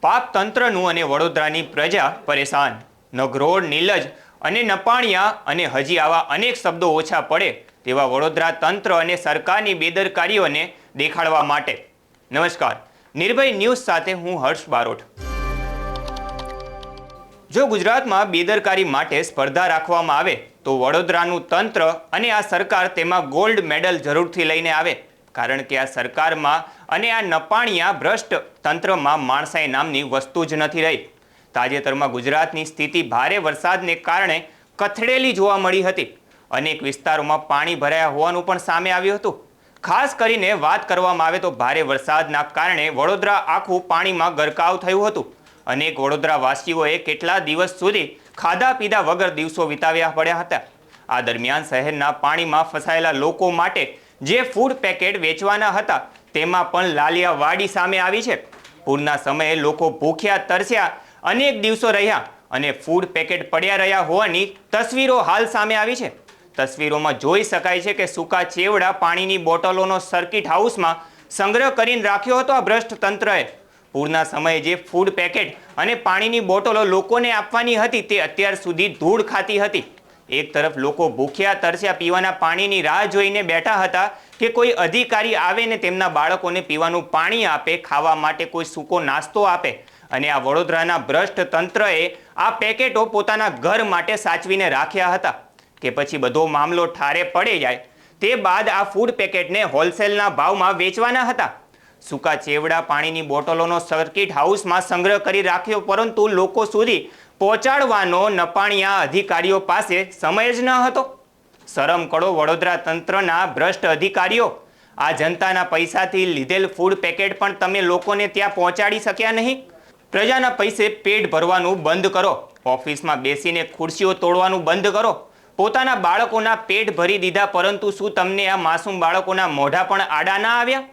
પાપ તંત્રનું અને વડોદરાની પ્રજા પરેશાન. નગરોળ નીલજ અને નપાણિયા અને હજી આવા અનેક શબ્દો ઓછા પડે તેવા વડોદરા તંત્ર અને સરકારની બેદરકારીઓને દેખાડવા માટે. નમસ્કાર. નિર્ભય ન્યૂઝ સાથે હું હર્ષ બારોટ. જો ગુજરાતમાં બેદરકારી માટે સ્પર્ધા રાખવામાં આવે, તો વડોદરાનું તંત્ર અને આ સરકાર તેમાં ગોલ્ડ મેડલ જરૂરથી લઈને આવે. કારણ કે આ સરકારમાં અને આ નપાણિયા ભ્રષ્ટ તંત્રમાં માણસાઈ નામની વસ્તુ જ નથી રહી. તાજેતરમાં ગુજરાતની સ્થિતિ ભારે વરસાદને કારણે કથળેલી જોવા મળી હતી. અનેક વિસ્તારોમાં પાણી ભરાયા હોવાનું પણ સામે આવ્યું હતું. ખાસ કરીને વાત કરવામાં આવે તો ભારે વરસાદના કારણે વડોદરા આખું પાણીમાં ગરકાવ થયું હતું. અનેક વડોદરાવાસીઓએ કેટલા દિવસ સુધી ખાધા પીધા વગર દિવસો વિતાવ્યા પડ્યા હતા. આ દરમિયાન શહેરના પાણીમાં ફસાયેલા લોકો માટે જે ફૂડ પેકેટ વેચવાના હતા, તેમાં પણ લાલિયાવાડી સામે આવી છે. પૂરના સમયે લોકો ભૂખ્યા, તરસ્યા, અનેક દિવસો રહ્યા અને ફૂડ પેકેટ પડ્યા રહ્યા હોવાની તસવીરો હાલ સામે આવી છે. તસવીરોમાં જોઈ શકાય છે કે સૂકા ચેવડા પાણીની બોટલોનો સર્કિટ હાઉસમાં સંગ્રહ કરીને રાખ્યો હતો આ ભ્રષ્ટ તંત્રએ પૂરના સમયે જે ફૂડ પેકેટ અને પાણીની બોટલો લોકોને આપવાની હતી તે અત્યાર સુધી ધૂળ ખાતી હતી. એક તરફ લોકો ભૂખ્યા, તરસ્યા, પીવાના પાણીની રાહ જોઈને બેઠા હતા કે કોઈ અધિકારી આવે ને તેમના બાળકોને પીવાનું પાણી આપે, ખાવા માટે કોઈ સૂકો નાસ્તો આપે. અને આ વડોદરાના ભ્રષ્ટ તંત્રએ આ પેકેટો પોતાના ઘર માટે સાચવીને રાખ્યા હતા કે પછી બધો મામલો ઠારે પડી જાય. તે બાદ આ ફૂડ પેકેટને હોલસેલના ભાવમાં વેચવાના હતા. સૂકા ચેવડા પાણીની બોટલોનો સર્કિટ હાઉસમાં સંગ્રહ કરી રાખ્યો, પરંતુ લોકો સુધી પહોંચાડવાનો નપાણિયા અધિકારીઓ પાસે સમય જ ન હતો. શરમ કરો વડોદરા તંત્રના ભ્રષ્ટ અધિકારીઓ. આ જનતાના પૈસાથી લીધેલ ફૂડ પેકેટ પણ તમે લોકોને ત્યાં પહોંચાડી શક્યા નહીં. પ્રજાના પૈસે પેટ ભરવાનું બંધ કરો. ઓફિસમાં બેસીને ખુરશીઓ તોડવાનું બંધ કરો. પોતાના બાળકોના પેટ ભરી દીધા પરંતુ શું તમને આ માસૂમ બાળકોના મોઢા પણ આડા ના આવ્યા?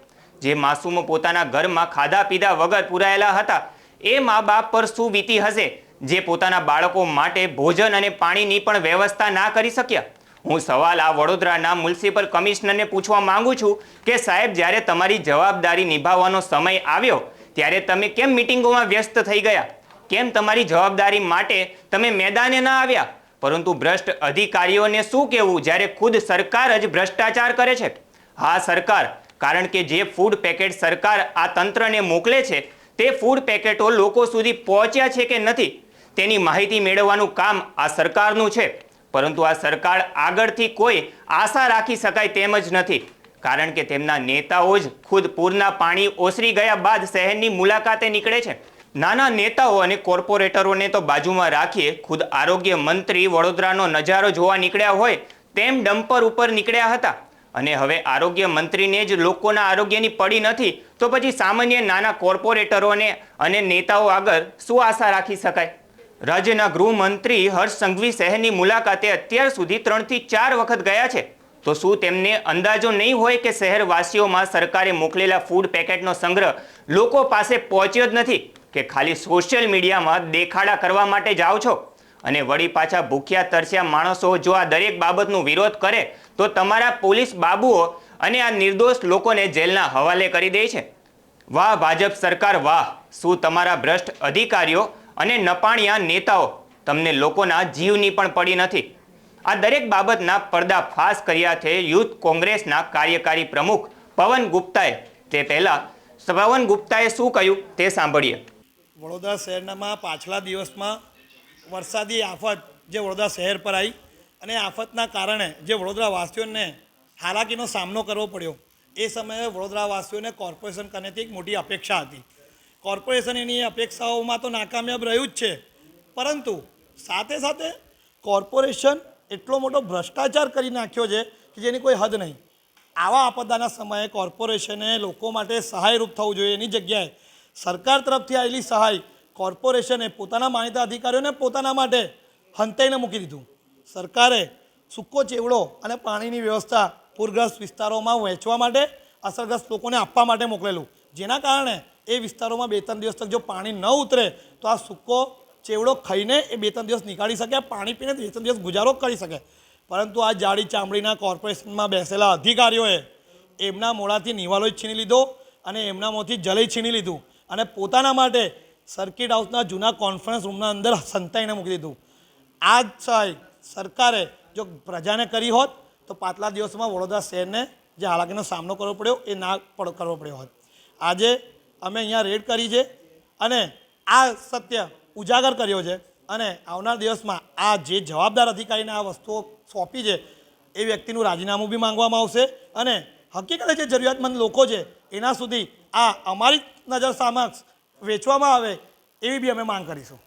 જે માસૂમો પોતાના ઘરમાં ખાધા પીધા વગર પુરાયેલા હતા, એ મા બાપ પર શું વીતી હશે? જે પોતાના બાળકો માટે ભોજન અને પાણીની પણ વ્યવસ્થા ના કરી શક્યા. હું સવાલ આ વડોદરાના મ્યુનિસિપલ કમિશનરને પૂછવા માંગુ છું કે સાહેબ, જ્યારે તમારી જવાબદારી નિભાવવાનો સમય આવ્યો, ત્યારે તમે કેમ મિટિંગોમાં વ્યસ્ત થઈ ગયા? કેમ તમારી જવાબદારી માટે તમે મેદાને ના આવ્યા? પરંતુ ભ્રષ્ટ અધિકારીઓને શું કહેવું જ્યારે ખુદ સરકાર જ ભ્રષ્ટાચાર કરે છે? હા, સરકાર, કારણ કે જે ફૂડ પેકેટ સરકાર આ તંત્રને મોકલે છે, તે ફૂડ પેકેટો લોકો સુધી પહોંચ્યા છે કે નથી? તેની માહિતી મેળવવાનું કામ આ સરકારનું છે. પરંતુ આ સરકાર આગળથી કોઈ આશા રાખી શકાય તેમ જ નથી. કારણ કે તેમના નેતાઓ જ ખુદ પૂરના પાણી ઓસરી ગયા બાદ શહેરની મુલાકાતે નીકળે છે. નાના નેતાઓ અને કોર્પોરેટરોને તો બાજુમાં રાખીએ ખુદ આરોગ્ય મંત્રી વડોદરાનો નજારો જોવા નીકળ્યા હોય તેમ ડમ્પર ઉપર નીકળ્યા હતા. અને હવે આરોગ્ય મંત્રીને જ લોકોના આરોગ્યની પડી નથી, તો પછી સામાન્ય નાના કોર્પોરેટરોને અને નેતાઓ આગળ શું આશા રાખી શકાય? રાજ્યના ગૃહમંત્રી હર્ષ સંઘવી શહેરની મુલાકાતે અત્યાર સુધી ત્રણથી ચાર વખત ગયા છે. તો શું તેમને અંદાજો નહીં હોય કે શહેરવાસીઓમાં સરકારે મોકલેલા ફૂડ પેકેટનો સંગ્રહ લોકો પાસે પહોંચ્યો જ નથી કે ખાલી સોશિયલ મીડિયામાં દેખાડા કરવા માટે જાઓ છો? અને વળી પાછા ભૂખ્યા તરસ્યા માણસો જો આ દરેક બાબતનો વિરોધ કરે, તો તમારા પોલીસ બાબુઓ અને આ નિર્દોષ લોકોને જેલના હવાલે કરી દે છે. વાહ, ભાજપ સરકાર, વાહ! શું તમારા ભ્રષ્ટ અધિકારીઓ અને નપાણિયા નેતાઓ તમને લોકોના જીવની પણ પડી નથી. આ દરેક બાબતના પર્દાફાશ કર્યા છે યુથ કોંગ્રેસના કાર્યકારી પ્રમુખ પવન ગુપ્તાએ. તે પહેલા પવન ગુપ્તાએ શું કહ્યું તે સાંભળીએ. વડોદરા શહેરમાં પાછલા દિવસમાં વરસાદી આફત જે વડોદરા શહેર પર આવી અને આફતના કારણે જે વડોદરા વાસીઓને હાલાકીનો સામનો કરવો પડ્યો, એ સમયે વડોદરાવાસીઓને કોર્પોરેશન કનેથી એક મોટી અપેક્ષા હતી. કોર્પોરેશન એની અપેક્ષાઓમાં તો નાકામયાબ રહ્યું જ છે. પરંતુ સાથે સાથે કોર્પોરેશન એટલો મોટો ભ્રષ્ટાચાર કરી નાખ્યો છે કે જેની કોઈ હદ નહીં. આવા આપદાના સમયે કોર્પોરેશને લોકો માટે સહાયરૂપ થવું જોઈએ એની જગ્યાએ સરકાર તરફથી આવેલી સહાય કોર્પોરેશને પોતાના માનીતા અધિકારીઓને પોતાના માટે હંતાઈને મૂકી દીધું. સરકારે સૂકો ચેવડો અને પાણીની વ્યવસ્થા પૂરગ્રસ્ત વિસ્તારોમાં વહેંચવા માટે અસરગ્રસ્ત લોકોને આપવા માટે મોકલેલું. જેના કારણે એ વિસ્તારોમાં બે ત્રણ દિવસ તક જો પાણી ન ઉતરે, તો આ સૂકો ચેવડો ખાઈને એ બે ત્રણ દિવસ નીકાળી શકે પાણી પીને બે ત્રણ દિવસ ગુજારો કરી શકે. પરંતુ આ જાડી ચામડીના કોર્પોરેશનમાં બેસેલા અધિકારીઓએ એમના મોડાથી નિવાલો છીની લીધો અને એમનામાંથી જલય છીની લીધું અને પોતાના માટે સર્કિટ હાઉસના જૂના કોન્ફરન્સ રૂમના અંદર સંતાઈને મૂકી દીધું. આ જ સહાય સરકારે જો પ્રજાને કરી હોત, તો પાછલા દિવસોમાં વડોદરા શહેરને જે હાલાકીનો સામનો કરવો પડ્યો, એ ના કરવો પડ્યો હોત. આજે અમે અહીંયા રેડ કરી છે અને આ સત્ય ઉજાગર કર્યો છે અને આવનાર દિવસમાં આ જે જવાબદાર અધિકારીને આ વસ્તુઓ સોંપી છે, એ વ્યક્તિનું રાજીનામું બી માંગવામાં આવશે અને હકીકતે જે જરૂરિયાતમંદ લોકો છે, એના સુધી આ અમારી નજર સામક્ષ વેચવામાં આવે એવી બી અમે માંગ કરીશું.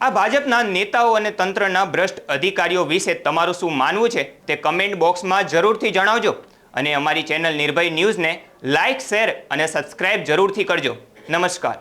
આ ભાજપના નેતાઓ અને તંત્રના ભ્રષ્ટ અધિકારીઓ વિશે તમારું શું માનવું છે, તે કમેન્ટ બોક્સમાં જરૂરથી જણાવજો. અને અમારી ચેનલ નિર્ભય ન્યૂઝને લાઇક શેર અને સબસ્ક્રાઇબ જરૂરથી કરજો. નમસ્કાર.